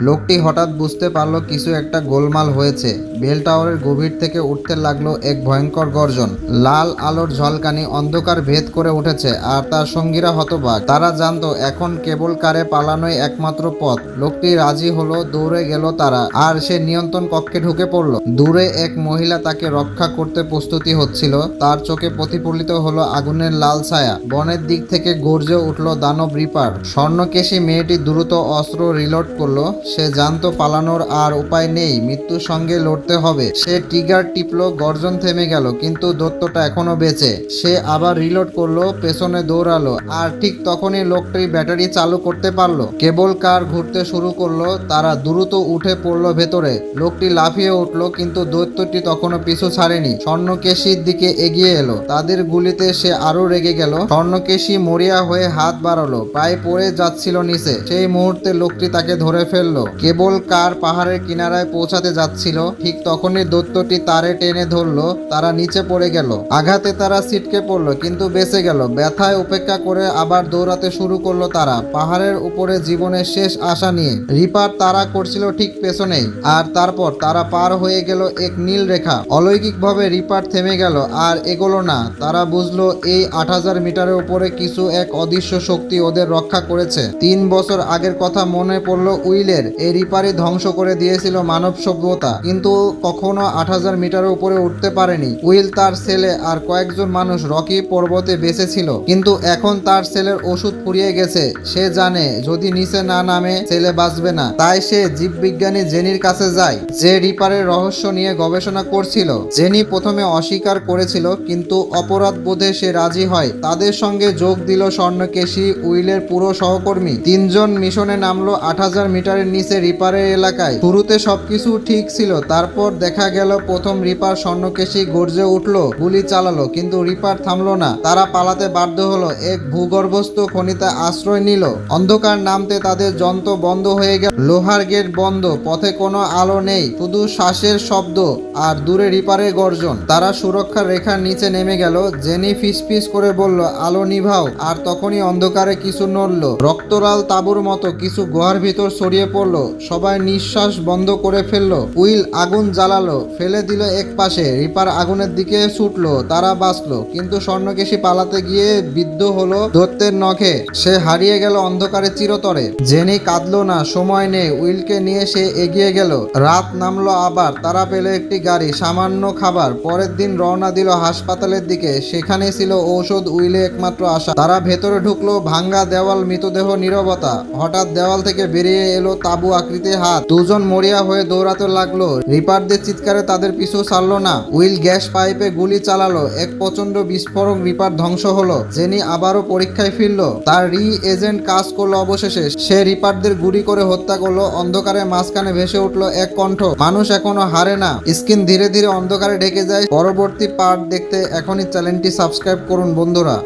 লোকটি হঠাৎ বুঝতে পারল কিছু একটা গোলমাল হয়েছে। বেল টাওয়ারের গভীর থেকে উঠতে লাগল এক ভয়ঙ্কর গর্জন। লাল আলোর ঝলকানি অন্ধকার ভেদ করে উঠেছে আর তার সঙ্গীরা হতবাক। তারা জানতো, এখন কেবল কারে পালানোই একমাত্র পথ। লোকটি রাজি হলো, দৌড়ে গেল তারা, আর সে নিয়ন্ত্রণ কক্ষে ঢুকে পড়ল। দূরে এক মহিলা তাকে রক্ষা করতে প্রস্তুতি হচ্ছিল। তার চোখে প্রতিফলিত হলো আগুনের লাল ছায়া। বনের দিক থেকে গর্জে উঠল দানব রিপার। স্বর্ণকেশী মেয়েটি দ্রুত অস্ত্র রিলোড করল। সে জানতো পালানোর আর উপায় নেই, মৃত্যুর সঙ্গে লড়তে হবে। সে টিগার টিপলো, গর্জন থেমে গেল, কিন্তু দত্তটা এখনও বেঁচে। সে আবার রিলোড করল, পেছনে দৌড়ালো, আর ঠিক তখনই লোকটি ব্যাটারি চালু করতে পারল। কেবল কার ঘুরতে শুরু করল, তারা দ্রুত উঠে পড়ল ভেতরে। লোকটি লাফিয়ে উঠল, কিন্তু দৈত্যটি তখনও পিছু ছাড়েনি। স্বর্ণকেশীর দিকে এগিয়ে এলো। তাদের গুলিতে সে আরও রেগে গেল। স্বর্ণকেশী মরিয়া হয়ে হাত বাড়ালো, প্রায় পড়ে যাচ্ছিল নিচে। সেই মুহূর্তে লোকটি তাকে ধরে ফেলল। কেবল কার পাহাড়ের কিনারায় পৌঁছাতে যাচ্ছিল, ঠিক তখনই দৈত্যটি তারে টেনে ধরলো, তারা নিচে পড়ে গেল। আঘাতে তারা ছিটকে পড়ল, কিন্তু বেঁচে গেল। ব্যথায় উপেক্ষা করে আবার দৌড়াতে শুরু করল তারা। পাহাড়ের উপরে জীবনের শেষ আশা নিয়ে। রিপার তারা করছিল ঠিক পেছনেই, আর তারপর তারা পার হয়ে গেল এক নীল রেখা। অলৌকিকভাবে রিপার থেমে গেল, আর এগোলো না। তারা বুঝলো, এই আট হাজার মিটারের উপরে কিছু এক অদৃশ্য শক্তি ওদের রক্ষা করেছে। তিন বছর আগের কথা মনে পড়ল উইলের। এই রিপারই ধ্বংস করে দিয়েছিল মানব সভ্যতা। কিন্তু কখনো আট হাজার মিটারের উপরে উঠতে পারেনি। উইল তার ছেলে আর কয়েকজন মানুষ রকি পর্বতে বেঁচে ছিল কিন্তু এখন তার ছেলের ওষুধ ফুরিয়ে গেছে। সে জানে, যদি নিচে না নামে, ছেলে বাঁচবে না। তাই সে জীববিজ্ঞানী জেনির কাছে যায়, যে রিপারের রহস্য নিয়ে গবেষণা করছিল। জেনি প্রথমে অস্বীকার করেছিল, কিন্তু অপরাধ বোধে সে রাজি হয়। তাদের সঙ্গে যোগ দিল স্বর্ণকেশী, উইলের পুরো সহকর্মী। তিনজন মিশনে নামলো আট হাজার মিটারের নিচে রিপারের এলাকায়। শুরুতে সবকিছু ঠিক ছিল, তারপর দেখা গেল প্রথম রিপার স্বর্ণকেশী গর্জে উঠল, গুলি চালালো, কিন্তু রিপার থামলো না। তারা পালাতে বাধ্য হলো, এক ভূগর্ভস্থ খনিতে আশ্রয় নিল। অন্ধকার নামতে তাদের যন্ত্র বন্ধ হয়ে গেল। লোহার গেট বন্ধ, পথে কোনো আলো নেই, শুধু শ্বাসের শব্দ আর দূরে রিপারের গর্জন। তারা সুরক্ষার রেখার নিচে নেমে গেল, জেনি ফিসফিস করে বলল, আলো নিভাও। আর তখনই অন্ধকারে কিছু নড়ল। রক্তরাল তাবুর মতো কিছু গুহার ভিতর ছড়িয়ে পড়ল। সবাই নিঃশ্বাস বন্ধ করে ফেলল। উইল আগুন জ্বালালো, ফেলে দিল এক পাশে। রিপার আগুনের দিকে ছুটলো, তারা বাঁচলো। কিন্তু স্বর্ণকেশী পালাতে গিয়ে বিদ্ধ হলো দত্তের নখে। সে হারিয়ে গেল অন্ধকারে চিরতরে। জেনি কাঁদলো না, সময় নেই। উইলকে নিয়ে সে এগিয়ে গেল। রাত নামলো আবার। তারা পেল একটি গাড়ি, সামান্য খাবার। পরের দিন রওনা দিল হাসপাতালের দিকে। সেখানে ছিল ঔষধ উইলে একমাত্র আশা। তারা ভেতরে ঢুকলো, ভাঙ্গা দেওয়াল, মৃতদেহ, নীরবতা। হঠাৎ দেওয়াল থেকে বেরিয়ে এলো তাবু আকৃতির হাত। দুজন মরিয়া হয়ে দৌড়াতে লাগল। রিপারদের চিৎকারে তাদের পিছু ছাড়লো না। উইল গ্যাস পাইপে গুলি চালালো। এক প্রচণ্ড বিস্ফোরক রিপার ধ্বংস হলো জেনি আবারও পরীক্ষায় ফিরল। তার রি এজেন্ট কাজ করল অবশেষে। সে রিপারদের গুলি করে হত্যা করল। অন্ধকারে মাঝখানে ভেসে উঠল এক কণ্ঠ। মানুষ এখনও হারে না। স্ক্রিন ধীরে ধীরে অন্ধকারে ঢেকে যায়। পরবর্তী পার্ট দেখতে এখনই চ্যানেলটি সাবস্ক্রাইব করুন বন্ধুরা।